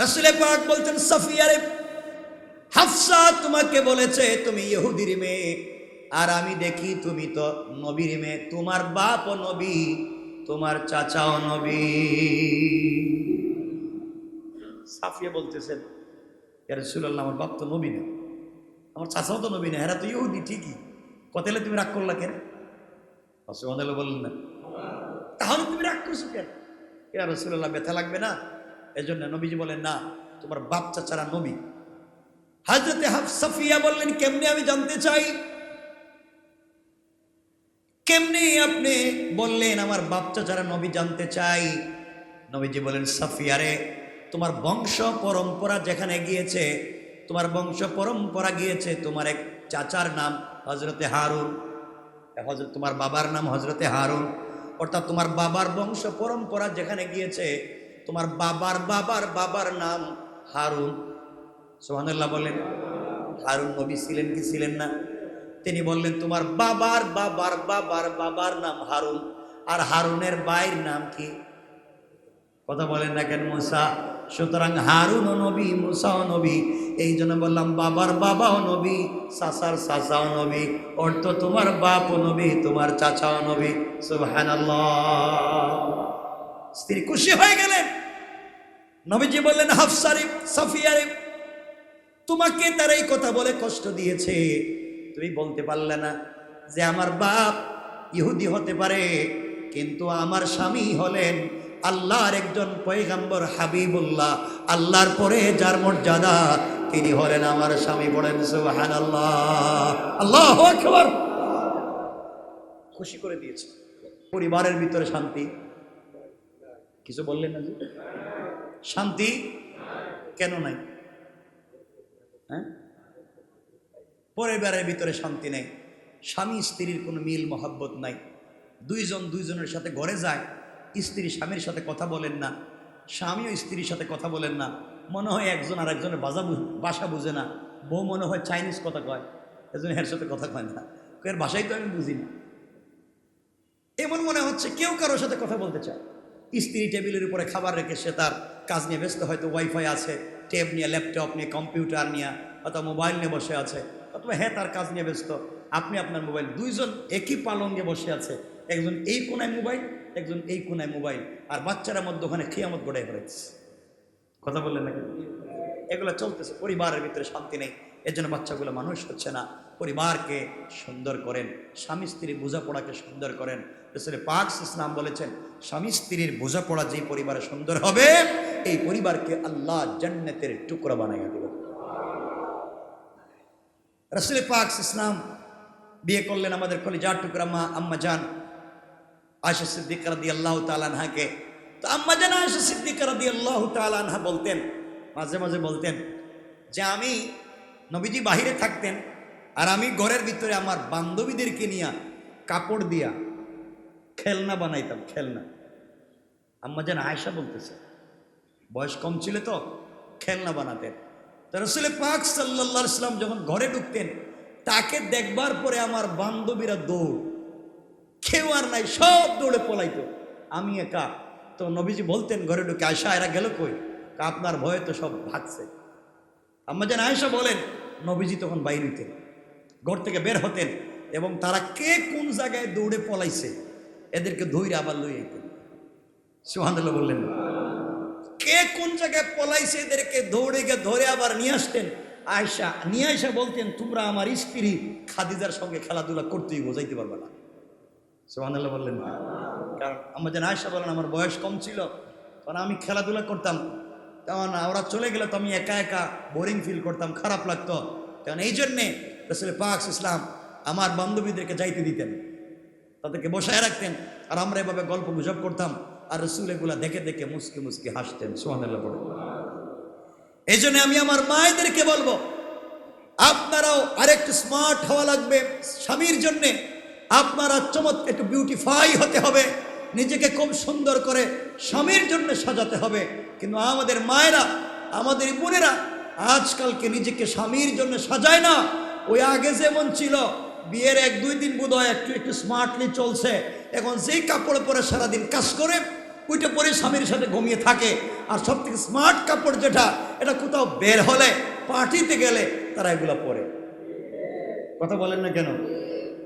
রাসূলে পাক বলছেন সাফিয়ারে হাফসা তোমাকে বলেছে তুমি ইহুদির মেয়ে। আর আমি দেখি তুমি তো নবীর মেয়ে। তোমার বাপ নবী, তোমার চাচাও নবী। সাফিয়া বলতেছেন রসুল্লাহ আমার বাপ তো নবী না। আমার চাচাও তো নবী না হেরা তো ইহুদি, ঠিকই। কতলে তুমি রাগ করলা কেন? অসুবিধা বললেন না তাহলে তুমি রাগ করছ কেন? এরা রসুল্লাহ ব্যথা লাগবে না। এই জন্য নবীজি বলেন, না, তোমার বাপ চাচারা নবী। হাজরতে সাফিয়া বললেন, কেমনে আমি জানতে চাই? কেমনে আপনি বললেন, আমার বাপ চাচারা নবী জানতে চাই? নবীজি বলেন সাফিয়ারে তোমার বংশ পরম্পরা যেখানে গিয়েছে, তোমার বংশ পরম্পরা গিয়েছে, তোমার এক চাচার নাম হজরতে হারুন। তোমার বাবার নাম হজরতে হারুন। অর্থাৎ তোমার বাবার বংশ পরম্পরা যেখানে গিয়েছে তোমার বাবার বাবার বাবার নাম হারুন। সোহানুল্লাহ বলেন, হারুন নবী ছিলেন কি ছিলেন না? তিনি বললেন, তোমার বাবার বাবার বাবার বাবার নাম হারুন। আর হারুনের বাইর নাম কি? কথা বলেন না কেন মুসা? সুতরাং হারুন ও নবী, মুসাও নবী। এই জন্য বললাম, বাবার বাবাও নবী সাসার সাসাও নবী। অর্থ তোমার বাপ নবী, তোমার চাচাও নবী। সুবহান স্ত্রী খুশি হয়ে গেলেন। নবীজি বললেন হাফসারি সাফিয়ারে তোমাকে তার এই কথা বলে কষ্ট দিয়েছে। তুমি বলতে পারলে না যে আমার বাপ ইহুদি হতে পারে, কিন্তু আমার স্বামী হলেন আল্লাহর একজন পয়গাম্বর হাবিবুল্লাহ। আল্লাহর পরে যার মর্যাদা, তিনি হলেন আমার স্বামী বলেন সুহান আল্লাহ আল্লাহ খুশি করে দিয়েছে। পরিবারের ভিতরে শান্তি। কিছু বললেন না শান্তি কেন নাই? হ্যাঁ? পরিবারের ভিতরে শান্তি নেই, স্বামী স্ত্রীর কোনো মিল মহাব্বত নাই। দুইজন দুইজনের সাথে ঘরে যায়, স্ত্রী স্বামীর সাথে কথা বলেন না, স্বামীও স্ত্রীর সাথে কথা বলেন না। মনে হয় একজন আর একজনের বাজা বু- ভাষা বুঝে না। বউ মনে হয় চাইনিজ কথা কয় একজন এর সাথে কথা কয় না। এর ভাষাই তো আমি বুঝি না। এমন মনে হচ্ছে কেউ কারোর সাথে কথা বলতে চায়। স্ত্রী টেবিলের উপরে খাবার রেখে সে তার কাজ নিয়ে ব্যস্ত, হয়তো ওয়াইফাই আছে ট্যাব নিয়ে, ল্যাপটপ নিয়ে, কম্পিউটার নিয়ে, অথবা মোবাইল নিয়ে বসে আছে। অথবা হ্যাঁ তার কাজ নিয়ে ব্যস্ত। আপনি আপনার মোবাইল, দুইজন একই পালঙ্গে বসে আছে। একজন এই কোনায় মোবাইল, একজন এই কোনায় মোবাইল। আর বাচ্চারা মধ্যে ওখানে খেয়ামত গড়াই পড়েছে কথা বললেন নাকি? এগুলো চলতেছে, পরিবারের ভিতরে শান্তি নেই। এর জন্য বাচ্চাগুলো মানুষ হচ্ছে না। পরিবারকে সুন্দর করেন, স্বামী স্ত্রীর বোঝাপড়াকে সুন্দর করেন। রসুল পাক ইসলাম বলেছেন, স্বামী স্ত্রীর বোঝাপড়া যেই পরিবারে সুন্দর হবে, এই পরিবারকে আল্লাহ জান্নাতের টুকরা বানাইয়া দেবেন। রসুল পাক ইসলাম বিয়ে করলেন আমাদের কলিজার টুকরা মা আম্মা জান আয়সা সিদ্দিক রাদি আল্লাহ তালানহাকে তো আম্মা জান আয়সা সিদ্দিক রাদি আল্লাহ তালানহা বলতেন, মাঝে মাঝে বলতেন যে, আমি নবীজি বাহিরে থাকতেন আর আমি ঘরের ভিতরে আমার বান্ধবীদেরকে নিয়ে কাপড় দিয়া খেলনা বানাইতাম, খেলনা। আম্মা যেন আয়সা বলতেছে, বয়স কম ছিল তো, খেলনা বানাতেন। তো রসুল পাক সাল্লা ইসলাম যখন ঘরে ঢুকতেন, তাকে দেখবার পরে আমার বান্ধবীরা দৌড়, কেউ আর নাই, সব দৌড়ে পলাইত। আমি একা। তো নবীজি বলতেন, ঘরে ঢুকে আয়সা এরা গেল কই? আপনার ভয়ে তো সব ভাগছে। আম্মা যেন আয়সা বলেন, নবীজি তখন বাইর ঘর থেকে বের হতেন এবং তারা কে কোন জায়গায় দৌড়ে পলাইছে, এদেরকে ধৈর্য আবার লই আইতেন সুহানুল্লাহ বললেন। কে কোন জায়গায় পলাইছে এদেরকে দৌড়ে গিয়ে ধরে আবার নিয়ে আসতেন আয়সা নিয়ে আয়সা বলতেন, তোমরা আমার স্ত্রী খাদিজার সঙ্গে খেলাধুলা করতেই বোঝাইতে পারবে না সুহানুল্লাহ বললেন। কারণ আমার যেন আয়সা বলেন, আমার বয়স কম ছিল, তখন আমি খেলাধুলা করতাম তখন ওরা চলে গেলে তো আমি একা একা বোরিং ফিল করতাম, খারাপ লাগতো তখন এই জন্যে রসুল পাক ইসলাম আমার বান্ধবীদেরকে যাইতে দিতেন। তাদেরকে বসায় রাখতেন। আর আমরা এভাবে গল্প গুজব করতাম। আর রসুল এগুলা দেখে দেখে মুসকি মুসকি হাসতেন। পড়ে। এই জন্য আমি আমার মায়েদেরকে বলব, আপনারাও আরেকটু স্মার্ট হওয়া লাগবে স্বামীর জন্যে। আপনারা চমৎকার একটু বিউটিফাই হতে হবে। নিজেকে খুব সুন্দর করে স্বামীর জন্য সাজাতে হবে। কিন্তু আমাদের মায়েরা, আমাদের বোনেরা আজকালকে নিজেকে স্বামীর জন্য সাজায় না। ওই আগে যেমন ছিল, বিয়ের এক, দুই দিন বোধ হয় একটু একটু স্মার্টলি চলছে। এখন যেই কাপড় পরে সারাদিন কাজ করে, ওইটা পরে স্বামীর সাথে ঘুমিয়ে থাকে। আর সব থেকে স্মার্ট কাপড় যেটা, এটা কোথাও বের হলে, পার্টিতে গেলে তারা এগুলো পরে। কথা বলেন না কেন?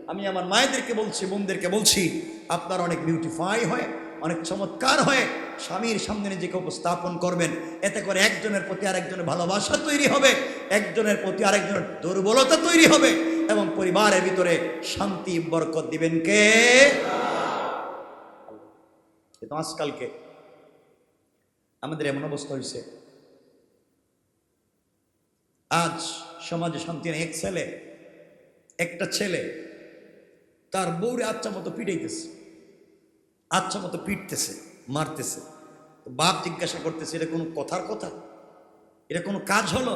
আমি আমার মায়েদেরকে বলছি, বোনদেরকে বলছি, আপনার অনেক বিউটিফাই হয়। অনেক চমৎকার হয়ে স্বামীর সামনে নিজেকে উপস্থাপন করবেন। এতে করে একজনের প্রতি আরেকজনের ভালোবাসা তৈরি হবে, একজনের প্রতি আরেকজনের দুর্বলতা তৈরি হবে এবং পরিবারের ভিতরে শান্তি, বরকত দিবেন কে? কিন্তু আজকালকে আমাদের এমন অবস্থা হয়েছে। আজ সমাজে শান্তি নেই। এক ছেলে, একটা ছেলে, তার বউরে আচ্ছা মতো পিটাইতেছে। আচ্ছা মতো পিটতেছে, মারতেছে। তো বাপ জিজ্ঞাসা করতেছে, এটা কোনো কথার কথা? এটা কোনো কাজ হলো?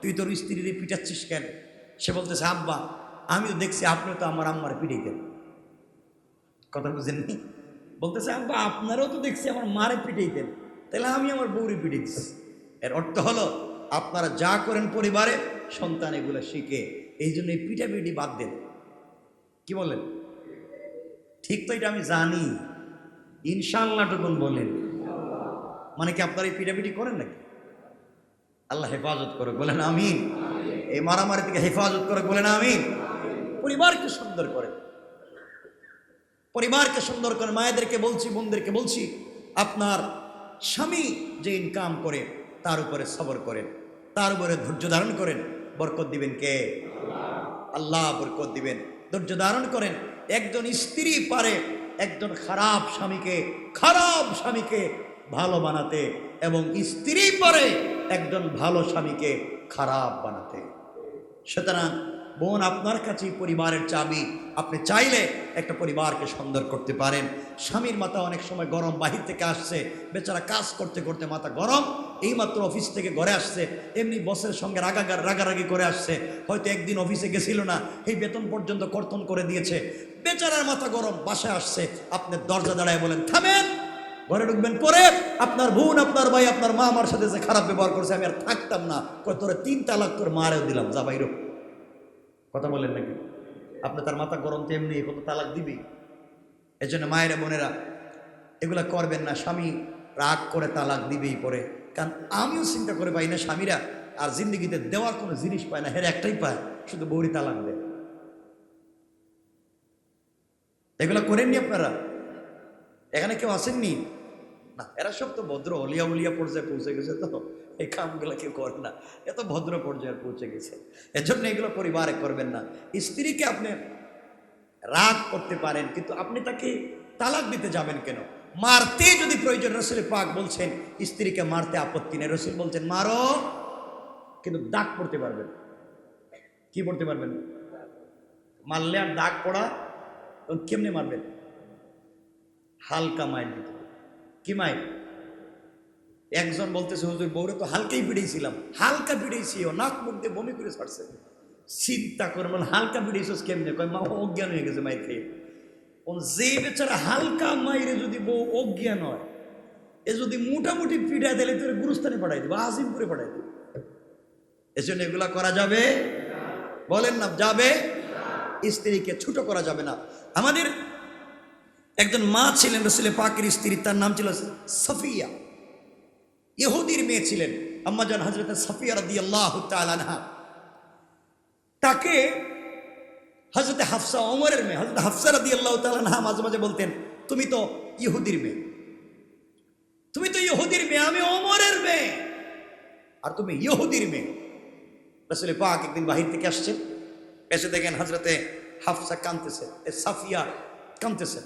তুই তোর স্ত্রীর পিটাচ্ছিস কেন? সে বলতেছে, আব্বা, আমিও দেখছি আপনিও তো আমার আম্মার পিটাইতেন কথা বুঝেননি? বলতেছে, আব্বা, আপনারাও তো দেখছি আমার মারে পিটাইতেন তাহলে আমি আমার বউরে পিটাইতেছি এর অর্থ হলো, আপনারা যা করেন পরিবারে, সন্তান এগুলো শিখে, এই জন্য এই পিটাপিটি বাদ দেন। কি বলেন? ঠিক তো এটা আমি জানি। ইনশাল্লাহ টুকুন বলেন। মানে কি আপনারা এই পিটাপিটি করেন নাকি? আল্লাহ হেফাজত করে বলেন আমি এই মারামারি থেকে হেফাজত করে বলেন আমি পরিবারকে সুন্দর করে পরিবারকে সুন্দর করে মায়েদেরকে বলছি, বোনদেরকে বলছি, আপনার স্বামী যে ইনকাম করে, তার উপরে সবর করেন, তার উপরে ধৈর্য ধারণ করেন, বরকত দিবেন কে? আল্লাহ বরকত দিবেন। ধৈর্য ধারণ করেন, একজন স্ত্রী পারে একজন খারাপ স্বামীকে খারাপ স্বামীকে ভালো বানাতে এবং স্ত্রী পরে একজন ভালো স্বামীকে খারাপ বানাতে। সুতরাং বোন, আপনার কাছেই পরিবারের চাবি। আপনি চাইলে একটা পরিবারকে সুন্দর করতে পারেন। স্বামীর মাথা অনেক সময় গরম, বাহির থেকে আসছে। বেচারা কাজ করতে করতে মাথা গরম, এইমাত্র অফিস থেকে ঘরে আসছে। এমনি বসের সঙ্গে রাগাগার, রাগারাগি করে আসছে। হয়তো একদিন অফিসে গেছিল না। এই বেতন পর্যন্ত কর্তন করে দিয়েছে। বেচারার মাথা গরম, বাসায় আসছে। আপনি দরজা দাঁড়ায় বলেন, থামেন! ঘরে ঢুকবেন পরে আপনার বোন, আপনার ভাই, আপনার মা আমার সাথে যে খারাপ ব্যবহার করছে, আমি আর থাকতাম না। তোরা তিন তালাক তোর মারেও দিলাম, যা বাইরো। কথা বলেন নাকি? আপনি তার মাথা গরম তো এমনি তালাক দিবি? এই জন্য মায়েরা, বোনেরা, এগুলা করবেন না। স্বামী রাগ করে তালাক দিবেই পরে। কারণ আমিও চিন্তা করে পাই না স্বামীরা আর জিন্দগিতে দেওয়ার কোনো জিনিস পায় না, হের একটাই পায়, শুধু বৌরি তালাক দেয়। এগুলো করেননি আপনারা? এখানে কেউ আসেননি? না, এরা সব তো ভদ্র, অলিয়া উলিয়া পর্যায়ে পৌঁছে গেছে তো। এই কামগুলো কেউ করে না। এত ভদ্র পর্যায়ে পৌঁছে গেছে। এজন্য এগুলো পরিবারে করবেন না। স্ত্রীকে আপনি রাগ করতে পারেন, কিন্তু আপনি তাকে তালাক দিতে যাবেন কেন? মারতে যদি প্রয়োজন, রসুল পাক বলছেন, স্ত্রীকে মারতে আপত্তি নেই। রসুল বলছেন, মারো, কিন্তু দাগ পড়তে পারবেন কি পড়তে পারবেন মারলে আর দাগ পড়া তখন কেমনে মারবেন? হালকা মাইল দিতে কি মাইল? একজন বলতেছে, হুজুর, বউরে তো হালকাই পিড়েছিলাম হালকা পিড়েছি ও, নাক মুখ দিয়ে বমি করে ছাড়ছে। চিন্তা করে বল হালকা পিড়েছিস কেমনে? কয়, মা অজ্ঞান হয়ে গেছে মায়ের খেয়ে যে বেচারা হালকা মাইরে যদি বউ অজ্ঞান হয়, এ যদি মোটামুটি পিড়ায় দিলে তোর গুরুস্থানে পাঠাই দিবে, আজিমপুরে পাঠাই দিবে। এজন্য এগুলা করা যাবে বলেন না, যাবে স্ত্রীকে ছোট করা যাবে না। আমাদের একজন মা ছিলেন রসুলে পাকের স্ত্রী, তার নাম ছিল সফিয়া। ইহুদির মেয়ে ছিলেন। আম্মাজান হজরত সফিয়া রদি আল্লাহ তালানহা তাকে হজরত হাফসা ওমরের মেয়ে হজরত হাফসা রদি আল্লাহ তালানহা মাঝে মাঝে বলতেন, তুমি তো ইহুদির মেয়ে। তুমি তো ইহুদির মেয়ে, আমি ওমরের মেয়ে। আর তুমি ইহুদির মেয়ে। রসুলে পাক একদিন বাহির থেকে আসছেন, এসে দেখেন হজরতে হাফসা কানতেছে সাফিয়া কানতেছে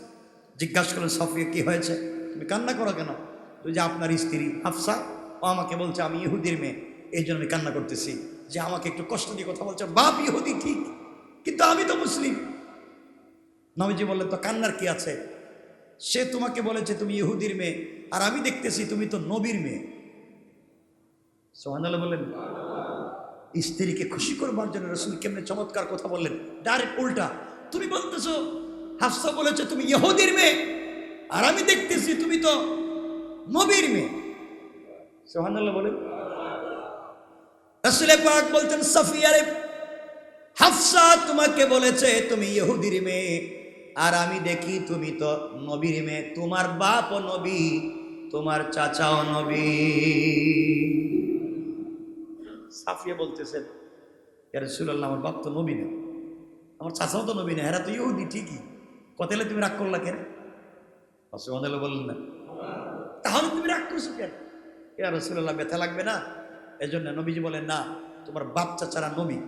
জিজ্ঞাসা করেন সাফিয়া, কি হয়েছে? তুমি কান্না করো কেন? যে আপনার স্ত্রী হাফসা, ও আমাকে বলছে, আমি ইহুদির মেয়ে। এই জন্য আমি কান্না করতেছি। যে আমাকে একটু কষ্ট দিয়ে কথা বলছে, বাপ ইহুদি ঠিক, কিন্তু আমি তো মুসলিম। নবীজি বললেন, তো কান্নার কি আছে? সে তোমাকে বলেছে তুমি ইহুদির মেয়ে, আর আমি দেখতেছি তুমি তো নবীর মেয়ে। সোহানাল্লাহ বললেন, স্ত্রীকে খুশি করবার জন্য রসুল কেমনে চমৎকার কথা বললেন। ডাইরেক্ট উল্টা, তুমি বলতেছো, হাফসা বলেছে তুমি ইহুদির মেয়ে, আর আমি দেখতেছি তুমি তো নবীর মেয়ে। সোহানাল্লাহ বলেন। রসুল পাক বলছেন সাফিয়ারে হাফসা তোমাকে বলেছে তুমি ইহুদির মেয়ে। আর আমি দেখি তুমি তো নবীর মেয়ে। তোমার বাপও নবী তোমার চাচাও নবী। সাফিয়া বলতেছেন রসুল্লাহ আমার বাপ তো নবী না। আমার চাচাও তো নবী না হেরা তো ইহুদি ঠিকই। কতেলে তুমি রাগ করলা কেন? অসুমদেলে বললেন না তাহলে তুমি রাগ করছ কেন? ইয়া রসুল্লাহ ব্যথা লাগবে না? এই জন্য নবীজি বলেন, না, তোমার বাপ চাচারা নবী।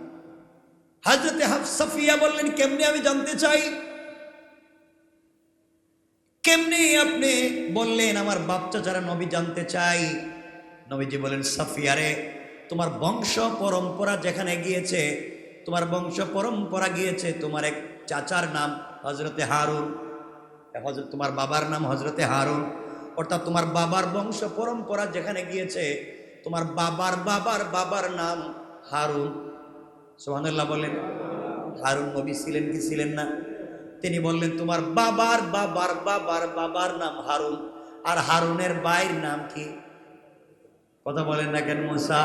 হাজরতে সাফিয়া বললেন, কেমনে আমি জানতে চাই? কেমনে আপনি বললেন, আমার বাপ চাচারা নবী জানতে চাই? নবীজি বলেন সাফিয়ারে তোমার বংশ পরম্পরা যেখানে গিয়েছে, তোমার বংশ পরম্পরা গিয়েছে, তোমার এক চাচার নাম হজরতে হারুন। হজরত তোমার বাবার নাম হজরতে হারুন। অর্থাৎ তোমার বাবার বংশ পরম্পরা যেখানে গিয়েছে, তোমার বাবার বাবার বাবার নাম হারুন। সোহানুল্লাহ বললেন হারুন নবী ছিলেন কি ছিলেন না? তিনি বললেন, তোমার বাবার বাবার বাবার বাবার নাম হারুন। আর হারুনের বাইর নাম কি? কথা বলেন না কেন মুসা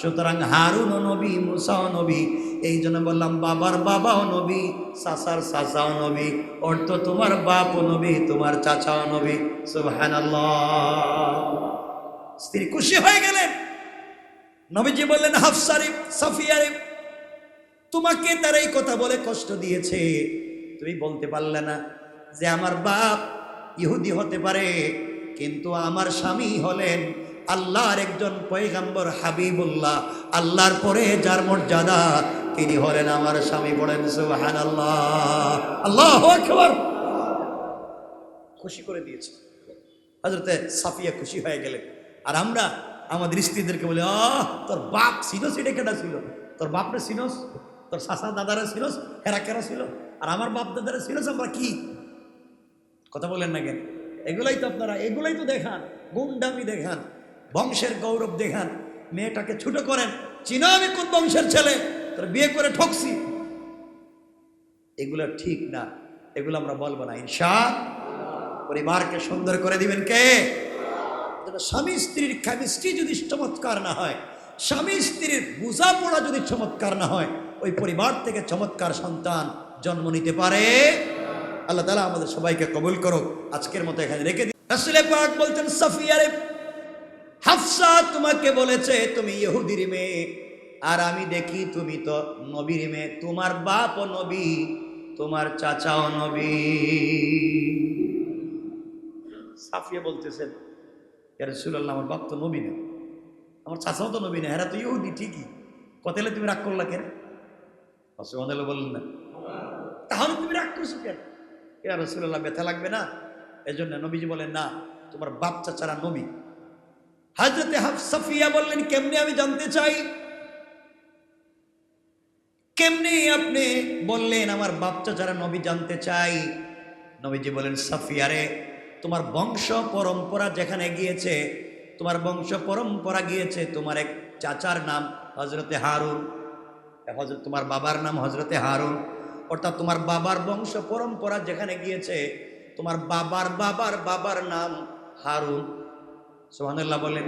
সুতরাং হারুন নবী মুসাও নবী, এই জন্য বললাম, বাবার বাবাও নবী, সাসার সাসাও নবী অর্থ তোমার বাপও নবী, তোমার চাচাও নবী, সুবহানাল্লাহ। স্ত্রী খুশি হয়ে গেলেন। নবীজি বললেন হাফসারিফ সাফিয়ারিফ তোমাকে তার এই কথা বলে কষ্ট দিয়েছে। তুমি বলতে পারলে না যে আমার বাপ ইহুদি হতে পারে, কিন্তু আমার স্বামী হলেন আল্লাহর একজন পয়গাম্বর হাবিবুল্লাহ, আল্লাহর পরে যার মর্যাদা, তিনি হলেন আমার স্বামী বলেন সুবাহান আল্লাহ আল্লাহ খুশি করে দিয়েছে। হজরতে সাফিয়া খুশি হয়ে গেলেন। আর আমরা আমাদের স্ত্রীদেরকে বলি, আহ, তোর বাপ সিনস, এটা কেটা ছিল? তোর বাপরে সিনস? তোর শাসা দাদারা সিনস? হেরা কেরা ছিল? আর আমার বাপ দাদারা সিনস, আমরা কি? কথা বলেন না কেন? এগুলাই তো আপনারা, এগুলাই তো দেখান, গুন্ডামি দেখান। বংশের গৌরব দেখান। মেয়েটাকে ছোট করেন। চিনা আমি কোন বংশের ছেলে? তোর বিয়ে করে ঠকছি। এগুলো ঠিক না। এগুলো আমরা বলব না। ইনশা পরিবারকে সুন্দর করে দিবেন কে? স্বামী স্ত্রীর কেমিস্ট্রি যদি চমৎকার না হয়, স্বামী স্ত্রীর বোঝাপড়া যদি চমৎকার না হয়, ওই পরিবার থেকে চমৎকার সন্তান জন্ম নিতে পারে। আল্লাহ তালা আমাদের সবাইকে কবুল করো আজকের মতো এখানে রেখে দিই। রাসূলে পাক বলতেন সাফিয়ারে হাফসা তোমাকে বলেছে, তুমি ইহুদির মেয়ে। আর আমি দেখি তুমি তো নবীর মেয়ে। তোমার বাপও নবী, তোমার চাচাও নবী। সাফিয়া বলতেছেন রসুল্লাহ আমার বাপ তো নবী না। আমার চাচাও তো নবী না হেরা তো ইহুদি, ঠিকই। কতেলে তুমি রাগ করলা কেন? অসুমাদাল বললেন, না। তাহলে তুমি রাগ করছ কেন? এ রসুল্লাহ ব্যথা লাগবে না? এই জন্য নবীজি বলেন, না, তোমার বাপ চাচারা নবী। হাজরতে হাফ সাফিয়া বললেন, কেমনে আমি জানতে চাই? কেমনে আপনি বললেন, আমার বাচ্চা যারা নবী জানতে চাই? নবীজি বলেন সাফিয়ারে তোমার বংশ পরম্পরা যেখানে গিয়েছে, তোমার বংশ পরম্পরা গিয়েছে, তোমার এক চাচার নাম হজরতে হারুন। হজরত তোমার বাবার নাম হজরতে হারুন। অর্থাৎ তোমার বাবার বংশ পরম্পরা যেখানে গিয়েছে, তোমার বাবার বাবার বাবার নাম হারুন। সোহানুল্লাহ বলেন,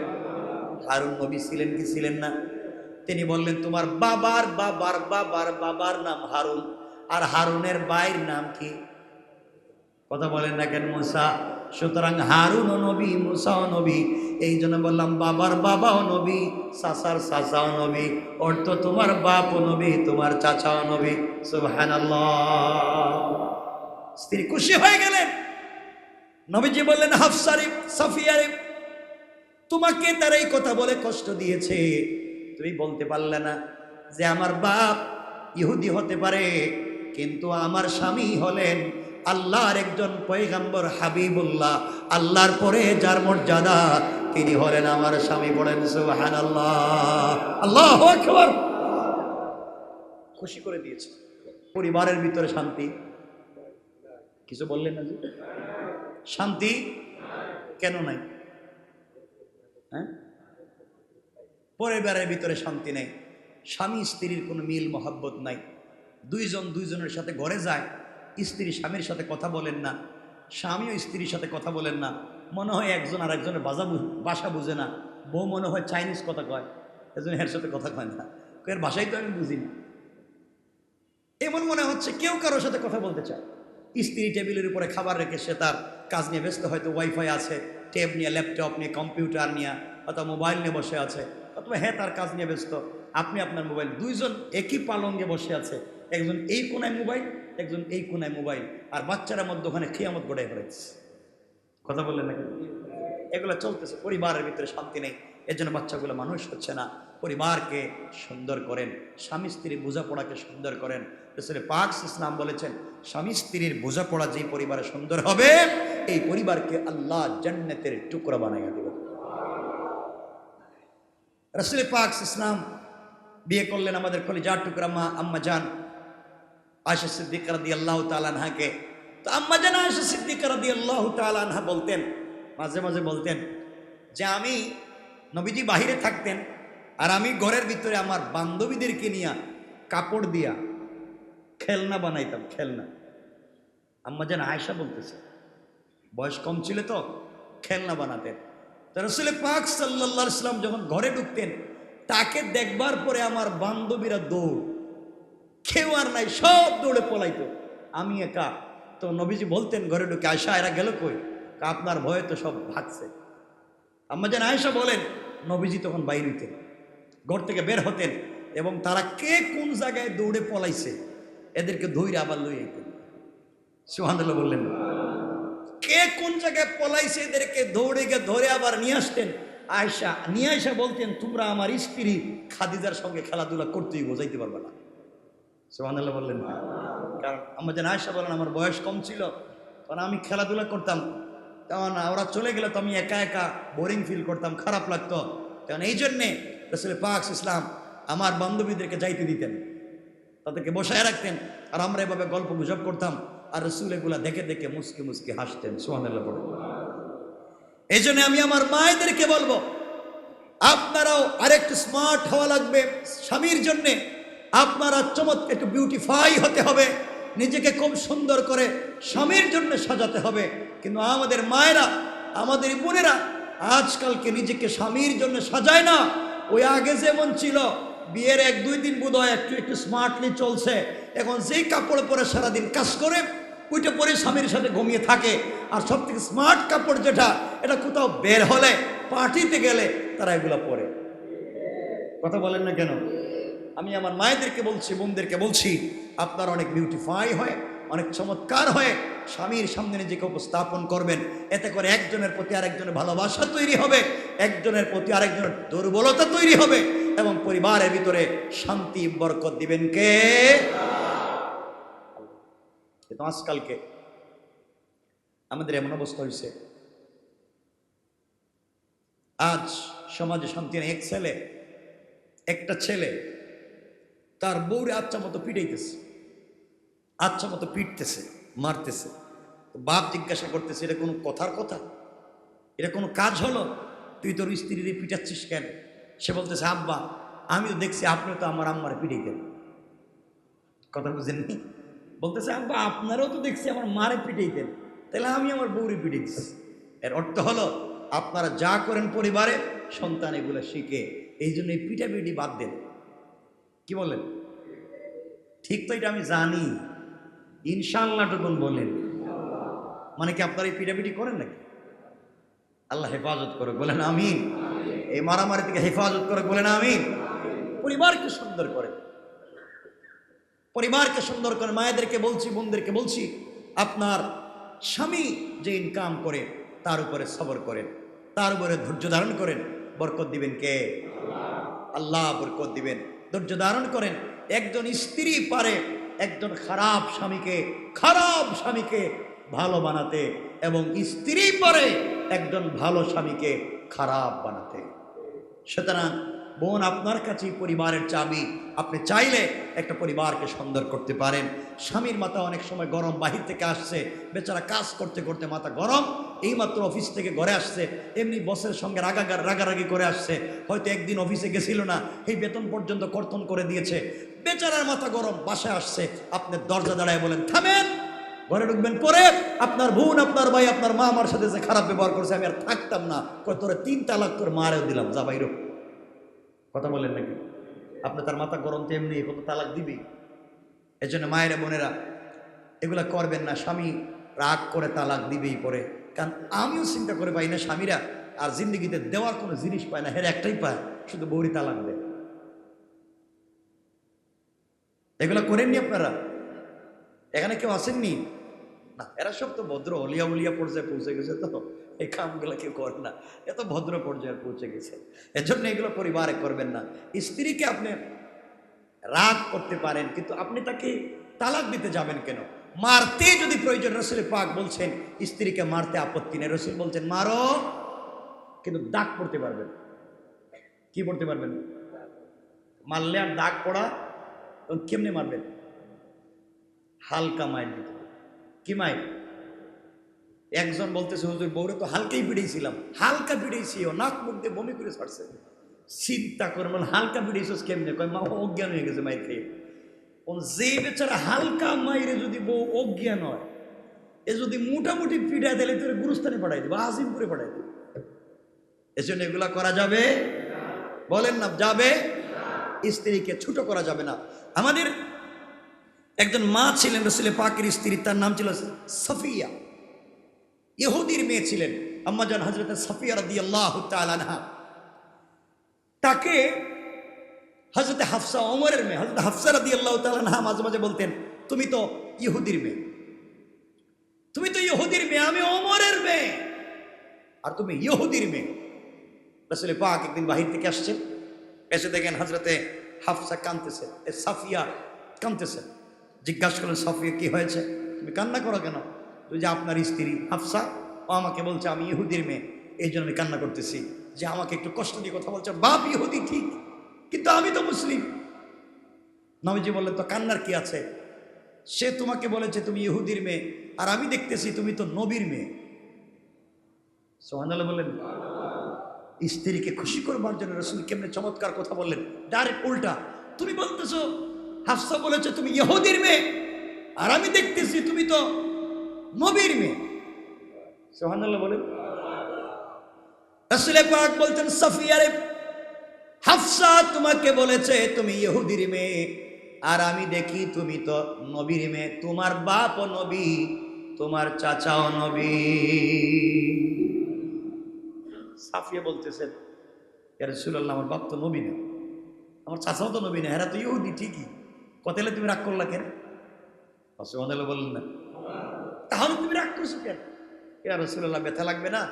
হারুন নবী ছিলেন কি ছিলেন না? তিনি বললেন, তোমার বাবার বাবার বাবার বাবার নাম হারুন, আর হারুনের বাইর নাম কি? কথা বলেন না কেন মুসা? সুতরাং হারুন নবী, মুসাও নবী, এই জন্য বললাম, বাবার বাবাও নবী সাসার সাসাও নবী, অর্থ তোমার বাপও নবী, তোমার চাচাও নবী। সুবহান স্ত্রী খুশি হয়ে গেলেন। নবীজি বললেন হাফসারি সাফিয়ারে তোমাকে তার এই কথা বলে কষ্ট দিয়েছে। তুমি বলতে পারলে না যে আমার বাপ ইহুদি হতে পারে, কিন্তু আমার স্বামী হলেন আল্লাহর একজন পয়গাম্বর হাবিবুল্লাহ। আল্লাহর পরে যার মর্যাদা, তিনি হলেন আমার স্বামী বলেন সুহান আল্লাহ আল্লাহ খুশি করে দিয়েছে। পরিবারের ভিতরে শান্তি। কিছু বললেন না শান্তি? কেন নাই? হ্যাঁ? পরিবারের ভিতরে শান্তি নেই। স্বামী স্ত্রীর কোনো মিল, মহাব্বত নাই। দুইজন দুইজনের সাথে ঘরে যায়, স্ত্রী স্বামীর সাথে কথা বলেন না, স্বামীও স্ত্রীর সাথে কথা বলেন না। মনে হয় একজন আর একজনের বাজা বু- ভাষা বুঝে না। বউ মনে হয় চাইনিজ কথা কয় এজন এর সাথে কথা কয় না। এর ভাষাই তো আমি বুঝি না এমন মনে হচ্ছে কেউ কারোর সাথে কথা বলতে চায়। স্ত্রী টেবিলের উপরে খাবার রেখে সে তার কাজ নিয়ে ব্যস্ত, হয়তো ওয়াইফাই আছে। ট্যাব নিয়ে, ল্যাপটপ নিয়ে, কম্পিউটার নিয়ে, অথবা মোবাইল নিয়ে বসে আছে। অথবা হ্যাঁ তার কাজ নিয়ে ব্যস্ত। আপনি আপনার মোবাইল। দুইজন একই পালঙ্গে বসে আছে। একজন এই কোনায় মোবাইল, একজন এই কোনায় মোবাইল। আর বাচ্চারা মধ্যে ওখানে খিয়ামত গড়াই পড়েছে কথা বললেন নাকি? এগুলো চলতেছে। পরিবারের ভিতরে শান্তি নেই। এর জন্য বাচ্চাগুলো মানুষ হচ্ছে না। পরিবারকে সুন্দর করেন। স্বামী স্ত্রীর বোঝাপড়াকে সুন্দর করেন। পাক ইসলাম বলেছেন, স্বামী স্ত্রীর বোঝাপড়া যেই পরিবারে সুন্দর হবে এই পরিবারকে আল্লাহ জান্নাতের টুকরা বানাইয়া দেবেন। রসুল পাক ইসলাম বিয়ে করলেন আমাদের কলিজার টুকরা মা আম্মা জান। আয়সা সিদ্দিক রাদি আল্লাহ তালানহাকে তো আম্মা জান আয়সা সিদ্দিক রাদি আল্লাহ তালানহা বলতেন, মাঝে মাঝে বলতেন যে, আমি নবীজি বাহিরে থাকতেন আর আমি ঘরের ভিতরে আমার বান্ধবীদেরকে নিয়ে কাপড় দিয়া খেলনা বানাইতাম, খেলনা। আম্মা যেন আয়সা বলতেছে বয়স কম ছিল তো, খেলনা বানাতেন। তো রসুল পাক সাল্লাহ ইসলাম যখন ঘরে ঢুকতেন, তাকে দেখবার পরে আমার বান্ধবীরা দৌড়, কেউ আর নাই, সব দৌড়ে পলাইতো। আমি একা, তো নবীজি বলতেন, ঘরে ঢুকে আয়সা এরা গেল কই? আপনার ভয়ে তো সব ভাগছে। আম্মা যেন আয়সা বলেন, নবীজি তখন বাইর হইতেন, ঘর থেকে বের হতেন এবং তারা কে কোন জায়গায় দৌড়ে পলাইছে, এদেরকে ধৈর্য আবার লই সুহানুল্লাহ বললেন না। কে কোন জায়গায় পলাইছে এদেরকে দৌড়ে গিয়ে ধরে আবার নিয়ে আসতেন? আয়সা নিয়ে আয়সা বলতেন, তোমরা আমার স্ত্রী খাদিজার সঙ্গে খেলাধুলা করতেই বোঝাইতে পারবে না। সুহানুল্লাহ বললেন। কারণ আমার যেন আয়সা বলেন, আমার বয়স কম ছিল কারণ আমি খেলাধুলা করতাম। তখন ওরা চলে গেলে, তো আমি একা একা বোরিং ফিল করতাম, খারাপ লাগতো। তখন এই জন্যে রসুল পাক ইসলাম আমার বান্ধবীদেরকে যাইতে দিতেন। তাদেরকে বসায় রাখতেন। আর আমরা এভাবে গল্প গুজব করতাম। আর রসুল এগুলা দেখে দেখে মুসকি মুসকি হাসতেন সোহানাল্লাহ পড়ে এই জন্য আমি আমার মায়েদেরকে বলব, আপনারাও আরেকটু স্মার্ট হওয়া লাগবে স্বামীর জন্যে। আপনারা চমৎকার একটু বিউটিফাই হতে হবে, নিজেকে খুব সুন্দর করে স্বামীর জন্য সাজাতে হবে। কিন্তু আমাদের মায়েরা, আমাদের বোনেরা আজকালকে নিজেকে স্বামীর জন্য সাজায় না। ওই আগে যেমন ছিল, বিয়ের এক দুই দিন বোধ হয় একটু একটু স্মার্টলি চলছে। এখন যেই কাপড় পরে সারাদিন কাজ করে ওইটা পরে স্বামীর সাথে ঘুমিয়ে থাকে। আর সব থেকে স্মার্ট কাপড় যেটা, এটা কোথাও বের হলে, পার্টিতে গেলে তারা এগুলো পরে। কথা বলেন না কেন? আমি আমার মায়েদেরকে বলছি, বোনদেরকে বলছি, আপনারা অনেক বিউটিফাই হয়, অনেক চমৎকার হয়ে স্বামীর সামনে নিজেকে উপস্থাপন করবেন। এতে করে একজনের প্রতি আরেকজনের ভালোবাসা তৈরি হবে, একজনের প্রতি আরেকজনের দুর্বলতা তৈরি হবে এবং পরিবারের ভিতরে শান্তি, বরকত দিবেন কে? কিন্তু আজকালকে আমাদের এমন অবস্থা হয়েছে। আজ সমাজে শান্তি নেই। এক ছেলে, একটা ছেলে তার বউরে আচ্ছা মতো পিটাইতেছে আচ্ছা মতো পিটতেছে, মারতেছে। বাপ জিজ্ঞাসা করতেছে, এটা কোনো কথার কথা? এটা কোনো কাজ হলো? তুই তোর স্ত্রীরে পিটাচ্ছিস কেন? সে বলতেছে, আব্বা আমি তো দেখছি আপনি তো আমার আম্মারে পিটাইতেন। কথা বুঝেননি? বলতেছে, আব্বা, আপনারাও তো দেখছি আমার মারে পিটাইতেন। তাহলে আমি আমার বউরে পিটাইতেছি এর অর্থ হলো, আপনারা যা করেন পরিবারে, সন্তান এগুলো শিখে, এই জন্য এই পিটাপিটি বাদ দেন। কি বলেন ঠিক তো এটা আমি জানি। ইনশাল্লাহ টুকুন বলেন মানে কি আপনারা এই পিটাপিটি করেন নাকি? আল্লাহ হেফাজত করে বলেন আমি এই মারামারি থেকে হেফাজত করে বলেন আমি পরিবারকে সুন্দর করে পরিবারকে সুন্দর করে, মায়েদেরকে বলছি, বোনদেরকে বলছি, আপনার স্বামী যে ইনকাম করে, তার উপরে সবর করেন, তার উপরে ধৈর্য ধারণ করেন, বরকত দিবেন কে? আল্লাহ বরকত দিবেন। ধৈর্য ধারণ করেন, একজন স্ত্রী পারে একজন খারাপ স্বামীকে খারাপ স্বামীকে ভালো বানাতে এবং স্ত্রী পারে একজন ভালো স্বামীকে খারাপ বানাতে। সুতরাং বোন, আপনার কাছেই পরিবারের চাবি। আপনি চাইলে একটা পরিবারকে সুন্দর করতে পারেন। স্বামীর মাথা অনেক সময় গরম, বাহির থেকে আসছে। বেচারা কাজ করতে করতে মাথা গরম, এইমাত্র অফিস থেকে ঘরে আসছে। এমনি বসের সঙ্গে রাগাগার, রাগারাগি করে আসছে। হয়তো একদিন অফিসে গেছিল না, এই বেতন পর্যন্ত কর্তন করে দিয়েছে। বেচারার মাথা গরম, বাসায় আসছে। আপনি দরজা দাঁড়ায় বলেন, থামেন! ঘরে ঢুকবেন পরে আপনার বোন, আপনার ভাই, আপনার মা আমার সাথে যে খারাপ ব্যবহার করছে, আমি আর থাকতাম না। তোরে তিন তালাক করে মারেও দিলাম, যা বাইরো। কথা বলেন নাকি? আপনি তার মাথা গরম তো এমনি কত তালাক দিবি? এই জন্য মায়েরা, বোনেরা, এগুলা করবেন না। স্বামী রাগ করে তালাক দিবেই পরে। কারণ আমিও চিন্তা করে পাই না স্বামীরা আর জিন্দগিতে দেওয়ার কোনো জিনিস পায় না, হের একটাই পায়, শুধু বৌরি তালাক দেয়। এগুলা করেননি আপনারা? এখানে কেউ আসেননি না, এরা সব তো ভদ্র অলিয়া উলিয়া পর্যায়ে পৌঁছে গেছে তো। এই কামগুলো কেউ করে না। এত ভদ্র পর্যায়ে পৌঁছে গেছে। এজন্য এগুলো পরিবারে করবেন না। স্ত্রীকে আপনি রাগ করতে পারেন, কিন্তু আপনি তাকে তালাক দিতে যাবেন কেন? মারতে যদি প্রয়োজন রসুল পাক বলছেন, স্ত্রীকে মারতে আপত্তি নেই। রসুল বলছেন, মারো। কিন্তু দাগ পড়তে পারবেন। কি পড়তে পারবেন? মারলে আর দাগ পড়া কেমনে মারবেন? হালকা মাইল দিতে কি মাইল? একজন বলতেছে, হুজুর, বউরে তো হালকাই পিড়েছিলাম হালকা পিড়েছি ও নাক মুখ দিয়ে বমি করে ছাড়ছে। চিন্তা করে মানে হালকা পিড়েছিস কেমনে? কয়, মা অজ্ঞান হয়ে গেছে মায়ের খেয়ে যে বেচারা হালকা মাইরে যদি বউ অজ্ঞান হয়, এ যদি মোটামুটি পিড়ায় দিলে তোর গুরুস্থানে পাঠাই দেবে আজিমপুরে পাঠাই দেবে। এজন্য এগুলা করা যাবে বলেন না, যাবে স্ত্রীকে ছোট করা যাবে না। আমাদের একজন মা ছিলেন, রসুলের পাকের স্ত্রী, তার নাম ছিল সফিয়া। ইহুদির মেয়ে ছিলেন আম্মাজান হজরত সফিয়া রদি আল্লাহ তালানহা তাকে হজরত হাফসা ওমরের মেয়ে হজরত হাফসা রদি আল্লাহ তালানহা মাঝে মাঝে বলতেন, তুমি তো ইহুদির মেয়ে। তুমি তো ইহুদির মেয়ে, আমি ওমরের মেয়ে। আর তুমি ইহুদির মেয়ে। রসুল পাক একদিন বাহির থেকে আসছেন, এসে দেখেন হজরতে হাফসা কানতেছে সাফিয়া কানতেছে জিজ্ঞাসা করলেন, সাফিয়া, কি হয়েছে? তুমি কান্না করো কেন? যে আপনার স্ত্রী হাফসা, ও আমাকে বলছে, আমি ইহুদির মেয়ে। এই জন্য আমি কান্না করতেছি। যে আমাকে একটু কষ্ট দিয়ে কথা বলছে, বাপ ইহুদি, ঠিক, কিন্তু আমি তো মুসলিম। নবীজি বললেন, তো কান্নার কি আছে? সে তোমাকে বলেছে, তুমি ইহুদির মেয়ে। আর আমি দেখতেছি, তুমি তো নবীর মেয়ে। সোহানাল্লাহ বললেন, স্ত্রীকে খুশি করবার জন্য রসুল কেমনে চমৎকার কথা বললেন। ডাইরেক্ট উল্টা, তুমি বলতেছো, হাফসা বলেছে, তুমি ইহুদির মেয়ে। আর আমি দেখতেছি, তুমি তো নবীর মেয়ে। সোহানাল্লাহ বলেন। রসুল পাক বলছেন সাফিয়ারে হাফসা তোমাকে বলেছে তুমি ইহুদির মেয়ে। আর আমি দেখি তুমি তো নবীর মেয়ে। তোমার বাপও নবী তোমার চাচাও নবী। সাফিয়া বলতেছেন এর সুল্লাহ আমার বাপ তো নবী না। আমার চাচাও তো নবী না। হেরা তো ইহুদি ঠিকই। কতেলে তুমি রাগ করলা কেন? অসুমাদালে বললেন না তাহলে তুমি রাগ করছ কেন এ রসুল্লাহ ব্যথা লাগবে না?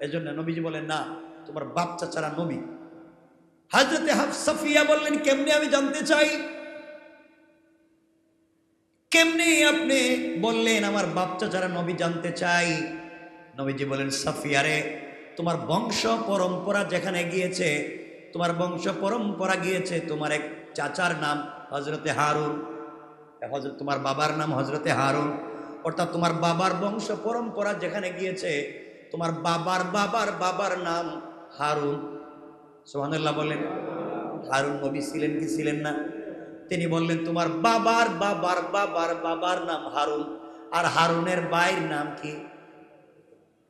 এজন্য নবীজি বলেন, না, তোমার বাপ চাচারা নবী। হাজরতে হাফ সাফিয়া বললেন, কেমনে আমি জানতে চাই? কেমনে আপনি বললেন, আমার বাপ চাচারা নবী জানতে চাই? নবীজি বলেন সাফিয়ারে তোমার বংশ পরম্পরা যেখানে গিয়েছে, তোমার বংশ পরম্পরা গিয়েছে, তোমার এক চাচার নাম হজরতে হারুন। হজরত তোমার বাবার নাম হজরতে হারুন। অর্থাৎ তোমার বাবার বংশ পরম্পরা যেখানে গিয়েছে, তোমার বাবার বাবার বাবার নাম হারুন। সোহানুল্লাহ বললেন হারুন নবী ছিলেন কি ছিলেন না? তিনি বললেন, তোমার বাবার বাবার বাবার বাবার নাম হারুন, আর হারুনের বাইর নাম কি?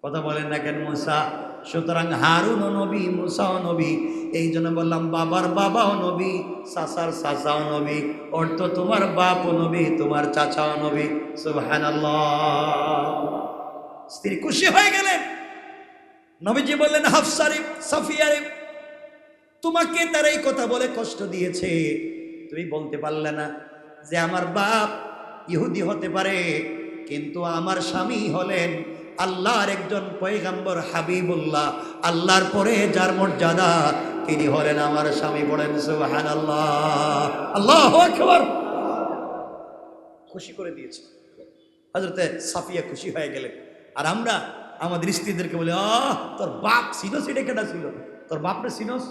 কথা বলেন না কেন মুসা? সুতরাং হারুনও নবী, মুসাও নবী, এই জন্য বললাম, বাবার বাবাও নবী, সাসার সাসাও নবী অর্থ তোমার বাপও নবী, তোমার চাচাও নবী সুবহান স্ত্রী খুশি হয়ে গেলেন। নবীজি বললেন হাফসারি সাফিয়ারে তোমাকে তার এই কথা বলে কষ্ট দিয়েছে। তুমি বলতে পারলে না যে আমার বাপ ইহুদি হতে পারে, কিন্তু আমার স্বামী হলেন আল্লাহর একজন পয়গাম্বর হাবিবুল্লাহ, আল্লাহর পরে যার মর্যাদা, তিনি হলেন আমার স্বামী বলেন সুহান আল্লাহ আল্লাহ খুশি করে দিয়েছে। হজরতে সাফিয়া খুশি হয়ে গেলেন। আর আমরা, আমাদের স্ত্রীদেরকে বলি, আহ, তোর বাপ সিনস, এটা কেটা ছিল? তোর বাপরে সিনস?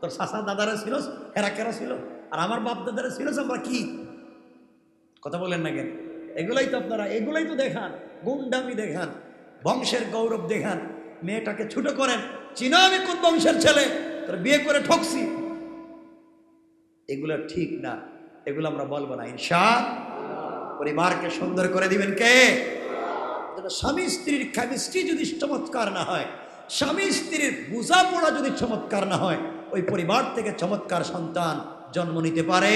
তোর শাসা দাদারা সিনস? হেরা কেরা ছিল? আর আমার বাপ দাদারা সিনস, আমরা কি? কথা বলেন না কেন? এগুলাই তো আপনারা, এগুলাই তো দেখান গুন্ডামি দেখান। বংশের গৌরব দেখান। মেয়েটাকে ছোট করেন। চিনা আমি কোন বংশের ছেলে? তোর বিয়ে করে ঠকছি। এগুলো ঠিক না। এগুলো আমরা বলব না। ইনশা পরিবারকে সুন্দর করে দিবেন কে? স্বামী স্ত্রীর কেমিস্ট্রি যদি চমৎকার না হয়, স্বামী স্ত্রীর বোঝাপড়া যদি চমৎকার না হয়, ওই পরিবার থেকে চমৎকার সন্তান জন্ম নিতে পারে।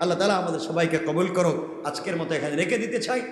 আল্লাহ তালা আমাদের সবাইকে কবুল করো আজকের মতো এখানে রেখে দিতে চাই।